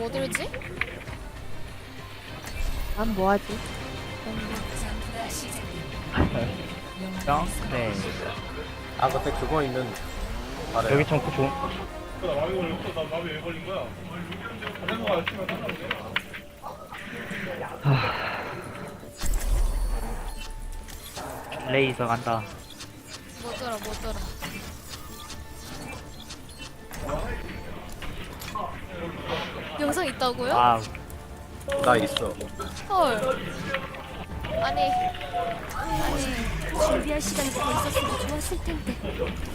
뭐 들지? 난 뭐하지? 짱? 네. 아 그때 그거 있는 말해 여기 청구 좋은. 하... 레이서 간다. 뭐 들어 뭐 들어 있다고요? 와우. 나 있어. 헐. 아니. 아니. 준비할 시간이 더 있었으면 좋았을 텐데.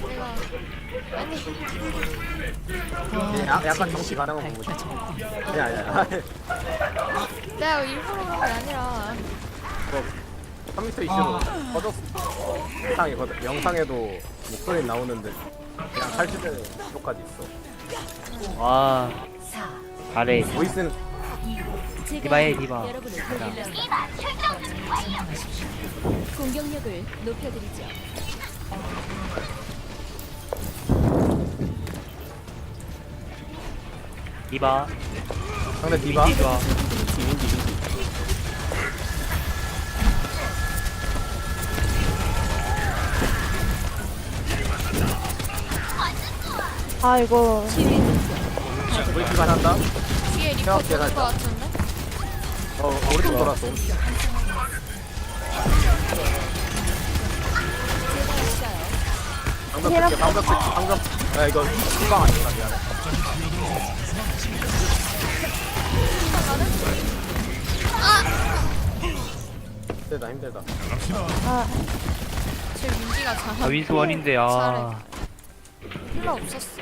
내가. 아니. 야, 약간 정치 가능한 부분이 야야. 내가 일부러 그런 게 아니라. 뭐 컴퓨터 이슈로 꺼졌어. 영상이거든 영상에도 목소리 나오는데 그냥 탈취되는 것까지 있어. 와. 잘해. 보이스는 디바해, 디바. 여러분을 돌리려 공격력을 높여드리죠. 디바. 상대 디바 디바. 아 이거 우 리 디바 한다. 뒤에 리퍼 제가 도는 거 같은데? 어 오른쪽 돌았어 방벽 쓸게 방벽 쓸게 방벽 야 이거 아니구나 미안해. 힘들다 힘들다. 아제 민기가 잘 아, 윈스 원인데, 아. 필요 없었어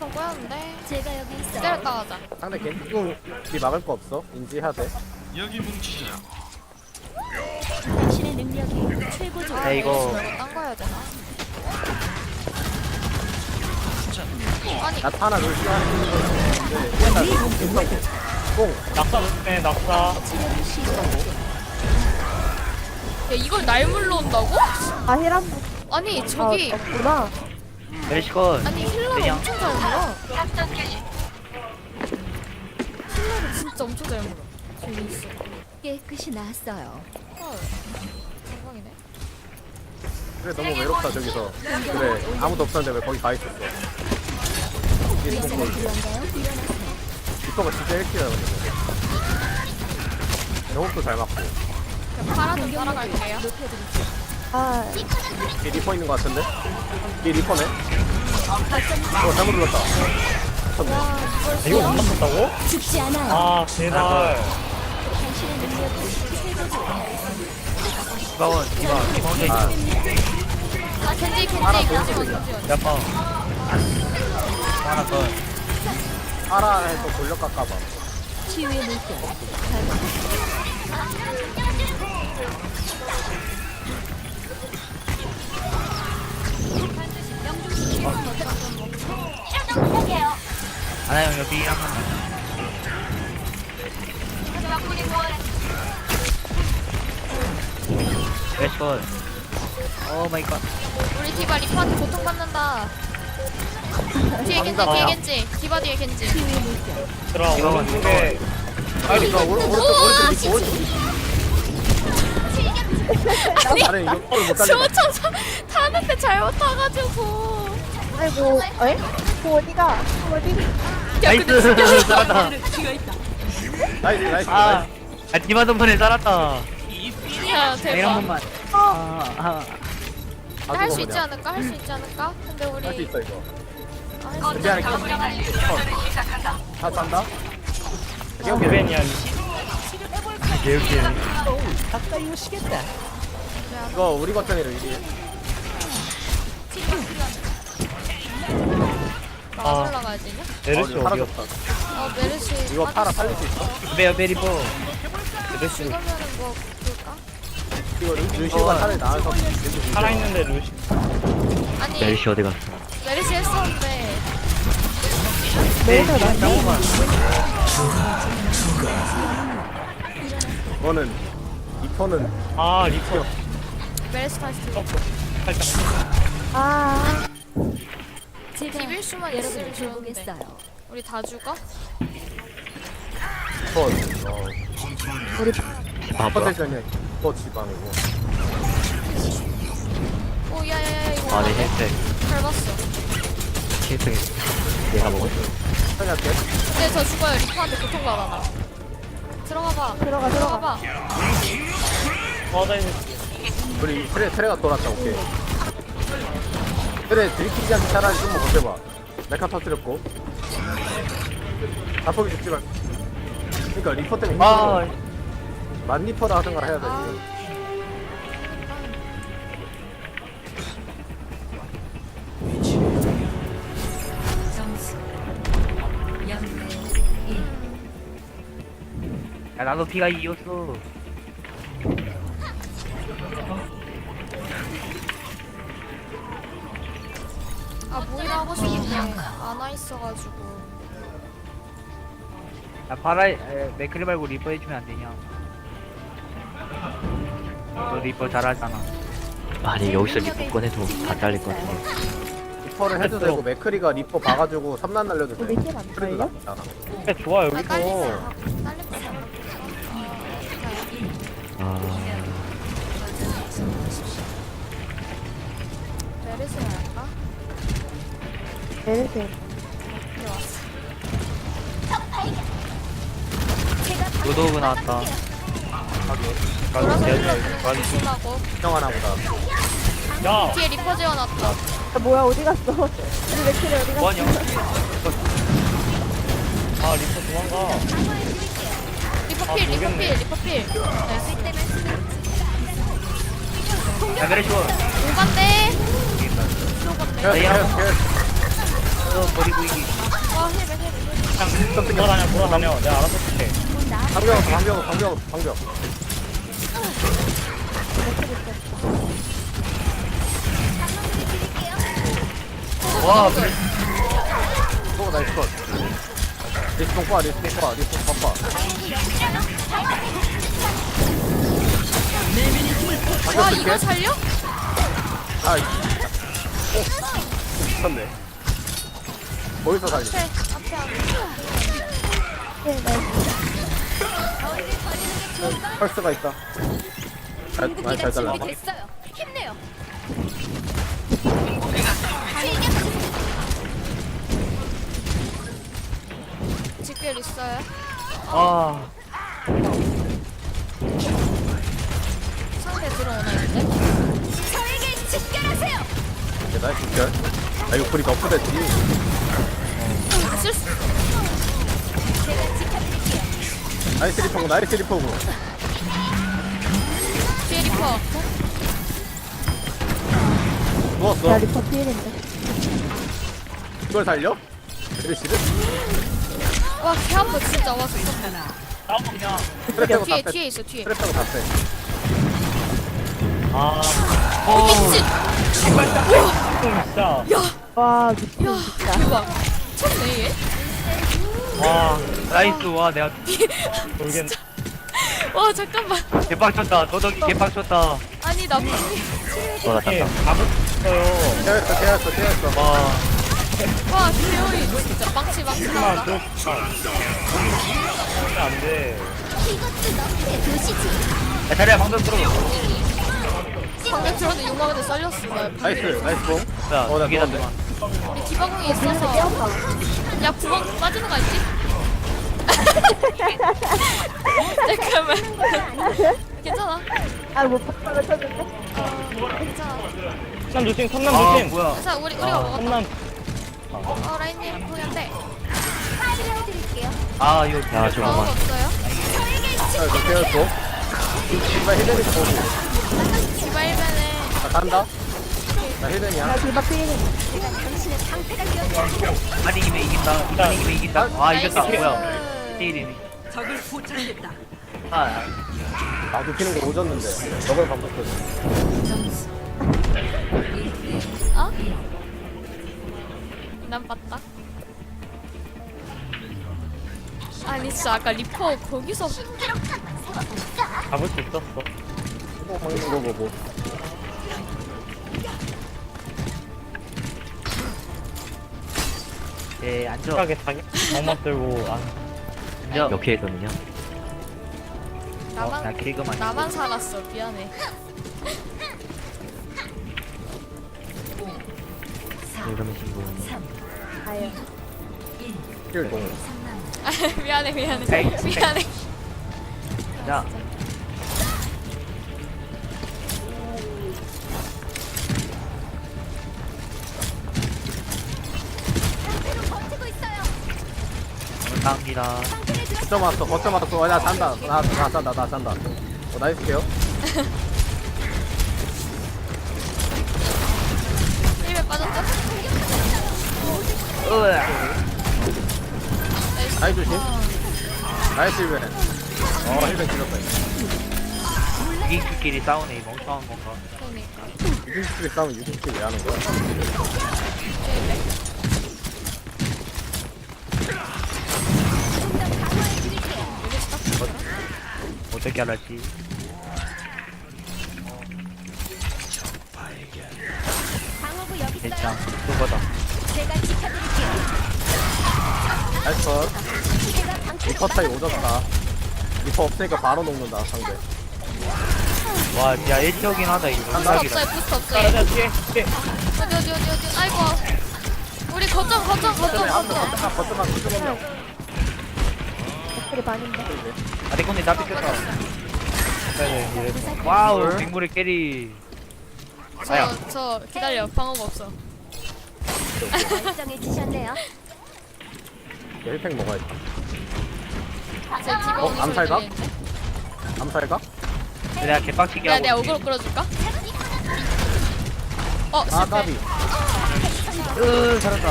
리스폰 꼬였는데 제가 여기 있어. 때렸다 가자 상대 겐지공 우리 막을 거 없어 인지해야 돼 당신의 능력이 최고조. 야, 이거. 딴 거야 되나? 아니 나타 하나 놀 시간 공 낙사 네, 낙사. 야 이걸 날 물러온다고? 아 힐한 아니 저기 아, 없구나. 멜시건. 아니 힐러를 그냥. 엄청 잘 물어. 힐러를 진짜 엄청 잘 물어. 저기 있어. 깨끗이 나았어요. 헐 대박이네. 그래 너무 외롭다 저기서. 그래 아무도 없었는데 왜 거기 가 있었어? 이게 의사가 뭐 진짜 1킬이야 근데. 영업도 잘 맞고. 그냥 파라 좀 따라갈게요. 아 뒤에 리퍼 있는 거 같은데? 뒤에 리퍼네? 어 잘못 눌렀다 미쳤네 이거 못 맞췄다고? 죽지 않아요. 아, 제발. 당신의 최고조. 디바. 디바 혼자 있어. 아아 파라 겐지 있냐? 겐지 야빠. 하나 더. 파라에서 돌려 깎아봐 치유의 물결. 하나 형 여기 한 번. 멜시건. 오 마이 갓. 우리 디바 리퍼한테 고통받는다 뒤에 겐지 뒤에 겐지 디바 뒤에 겐지. 들어. 디바원 중에. 빨리 가 오른- 오른쪽 오른쪽 리퍼 오른쪽 나는 이거 콜못 달려 수호천 타는데 잘못 타가지고 아이고 에? 그 어디가? 어디? 나이스. 살았다. 나이스 나이스 아. 나이스 아 디바 동선에 살았다. 야 아, 이런 대박 번만. 아, 아. 할수 있지. 않을까? 할 수 있지 않을까? 근데 우리 할수 있어 이거 아, 할수 있지 준비하는 않을까? 다 싼다? 베베니안. 개웃기네. 이거 우리 나 아. 올라 가야 되냐? 메르시 어, 어디야? 사라졌다 어 메르시 이거 팔아 살릴 수 있어? 베어 베리보. 메르시. 이거면은 뭐 볼까? 이거 루- 루시오가 어. 차라리 나아서 살아 있는데 루시. 아니 메르시 어디 갔어? 메르시 했었는데 네, 잠깐만. 이거는 리퍼는 아 리퍼. 메르시 다시 들어 살짝. 아 제가 비빌 수만 여러분을 있으면 좋은데. 돌보겠어요. 우리 다 죽어? 어 우리 봐봐. 포텐션이 또 지방이고 오 야야야 이거 아니 힐팩 잘 봤어. 힐팩 내가 먹었어. 생각해 근데 저 죽어요. 리퍼한테 고통받아 나 들어가봐. 들어가, 들어가. 들어가봐. 어, 나 이제 우리 트레 트레가 돌았다 오케이 트레 드리키지한테 차라리 좀만 버텨봐. 메카 터뜨렸고. 자폭이 죽지 말 그니까 리퍼 때문에 아, 힘들어 만 리퍼다 하든가 해야 돼 아. 지금. 야 나도 피가 이었어. 아 모이라 하고 싶은데 안 와 있어가지고. 야 파라 에, 맥크리 말고 리퍼 해주면 안 되냐? 너 리퍼 잘하잖아. 아니 여기서 리포 꺼내도 다 잘릴 것 같아. 리퍼를 해도 되고 맥크리가 리퍼 봐가지고 삼란 날려도 돼. 우리 힐안 트레도 걸려? 나쁘지 않아. 네, 좋아 아 여기서 거 아, 내리세요. 로도그 나왔다. 돌아서 야, 힐러 형 하나 보다 야 뒤에 리퍼 지어놨다 아, 뭐야, 어디 갔어? 우리 맥힐이 어디 갔어? 뭐하냐? 아, 리퍼 도망가 리퍼 아, 필 리퍼. 필 리퍼 필 네. 야 그래 좋아. 오간데 케어 케 어 케어 너 버리고 이기. 와 힐벤 힐벤 그냥 돌아다녀 돌아다녀 내가 알아서 할게 방벽 방벽 방벽 방벽 와. 또 나이스 컷 리스폰 빠 리스폰 빠 리스폰 빠빠 와 이걸 살려? 아 오, 미쳤네 어디서 살리 앞에 앞에 네, 나이스. 펄스가 있다 잘, 많이 잘 잘라 됐어요. 힘내요. 집결 있어요? 아 상대 들어오나 있는데? 저에게 집결하세요. 이제 나이스 별 아, 이거 불이 너프됐지 나이스 리퍼고 나이스 리퍼고 뒤에 리퍼 누웠어 야, 리퍼 필인데. 이걸 살려? 그레시를? 와 개 아파 진짜 와 진짜 트랩 빼고 뒤에 다 빼. 뒤에 있어 뒤에 트랩 빼고 다 빼. 아 미친 진짜 와, 미친, 야 진짜. 대박 쳤네 얘? 와 나이스 와 내가 모르겠네 와 잠깐만 개빡쳤다. 도덕이 개빡쳤다. 아니 나 분이 돌아갔다. 이게 잡았어요 깨웠어 깨웠어 깨웠어 와 와 대호이 진짜 망치 망치 하지만 나온다 그 진짜 안돼 이것도 너의 도시지. 야, 자리야 방금 들어. 방금 들었는데 용광한테 썰렸어 나 나이스 나이스 공야 어, 나 두개다 누웠네. 들어. 우리 디바공이 그래서 있어서 깨웠다. 야 구멍 빠지는 거 알지? 잠깐만 괜찮아 아, 못 봤다고 쳤는데? 어 괜찮아 선 조심 선남 아 조심 뭐야? 그래서 우리 우리가 먹었다 선남 어 라인님 치료해드릴게요. 아 이거 야 방어가 잠깐만. 없어요? 나이스 깨웠고 이발 히데리 보고 1ben에 나 간다 나 히데리야 야, 디바 필인데. 제가 당신의 방패가 되어드릴게요. 아니 이기면 이긴다. 아니 이기면 이긴다. 아 이겼다. 뭐야? 테일이네. 아 나도 피는 거 오졌는데 저걸 반복했어 어? 난 봤다 아니 진짜 아까 리퍼 거기서 잡을 수 있었어 이거 거 보고 예 앉아. 착하게 자기 방만 들고 안 앉아. 몇 킬이거든요? 나만 나 개그만. 나만 살았어. 미안해. 이러면 친구 아유. 아, 미안해 미안해 에이, 미안해. 자, 감사합니다. 거점 왔어 거점 왔어. 어, 나 잔다. 나, 나 잔다 나 잔다. 어 나이스 케어. 힘에 빠졌죠? 으아. 나이스 조심. 나이스 힐벤. 어 힐벤 길었다. 이인큐끼리 싸우네, 이 멍청한 건가. 그러니까. 6인스킬 싸우면 6인스킬 왜 하는 거야 강화해 드릴게요. 어떻게 알았지? 방어구 여기 있어요. 대장, 그거다. 제가 지켜드릴게요. 나이스 컷. 제가 방패 리퍼 타이 오졌다. 리퍼 없으니까 바로 녹는다 상대. 와, 진짜 1티어긴 하다, 이거. 부스터 대박이다. 없어요. 부스터 없어요. 뒤에 뒤에 어디 어디 어디 어디. 아이고. 우리 거점 거점 한 명, 거점. 거점 거점 댓글이 많은데. 아, 내 건데 나 뺏겼다. 와우, 뭘? 빅물의 캐리. 아야. 저, 저 기다려. 방어가 없어. 결정해주셨네요. 힐팩 먹어야지. 제 디바 어, 오는 소리 암살가? 들리는데. 암살가? 내가 개빡치게 야 하고. 내가. 어그로 끌어줄까? 어아 실패. 까비. 으 잘했다.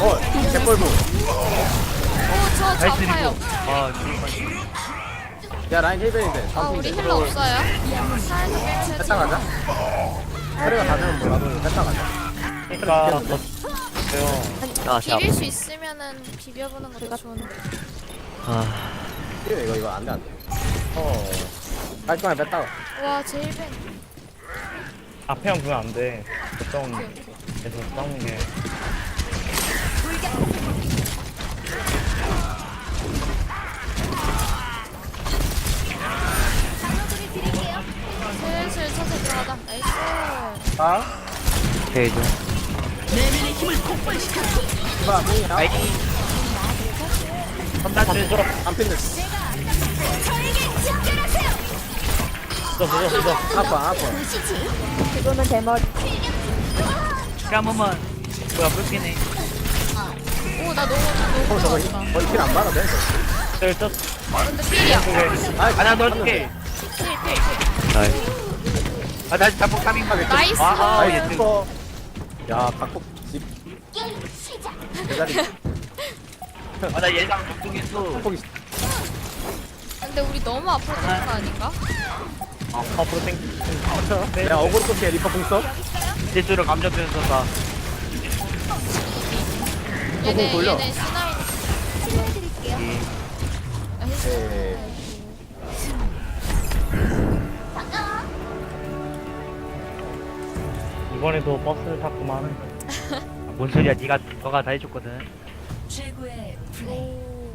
어 개뻘무. 오저 저 나이스 아파요. 리고. 아, 정말. 야 라인 힐벤인데. 아 우리 힐러 없어요? 살짝 했다 가자. 그래가 다되면 뭐라도 했다 가자. 그러니까 더아 제가 비빌 수 있으면은 비벼보는 것도 좋은데. 아 이거 이거 이거 안돼 안돼. 어. 깔끔하게 뺐다 가. 와 제일 벤. 앞에만 보면 안돼 거점에서 싸우는 게 천천히 들어가자. 나이스. 아. 페이드 이봐 뽕이야. 아이. 선단들. 안 핀네. 집결하세요. 부서 부서 부서 아파 아파. 지금은 대머리. 한 번만. 뭐야. 오나 너무 어 너무 저거 좋았다. 거의 킬안 받아 돼. 쩔쩔 근데 필이야. 아 아, 나 필, 필. 나이스 아, 다시 자폭 타밍. 나이스. 아, 아, 나이스. 얘 이거. 야 각폭 집 게임 시작. 제자리. 아, 나 예상 적중했어. 각폭이 근데 우리 너무 앞으로 가는 거 아닌가? 앞으로 땡 야 어그로 끝에 리퍼 공 써? 실수로 감정 표현 썼다. 얘네 돌려. 얘네 C9 치료해드릴게요. 나이스. 네. 이번에도 버스를 탔구만 뭔 소리야, 네가 너가 다 해줬거든. 오.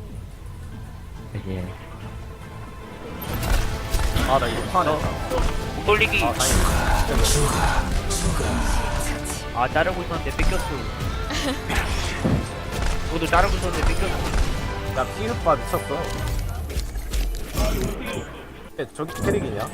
이제 아나 이거 화냈다. 돌리기. 아. 아, 자르고 있었는데 뺏겼어. 모두 자르고 있었는데 뺏겼어. 나 피흡바 미쳤어. 야, 저기 캐릭이냐?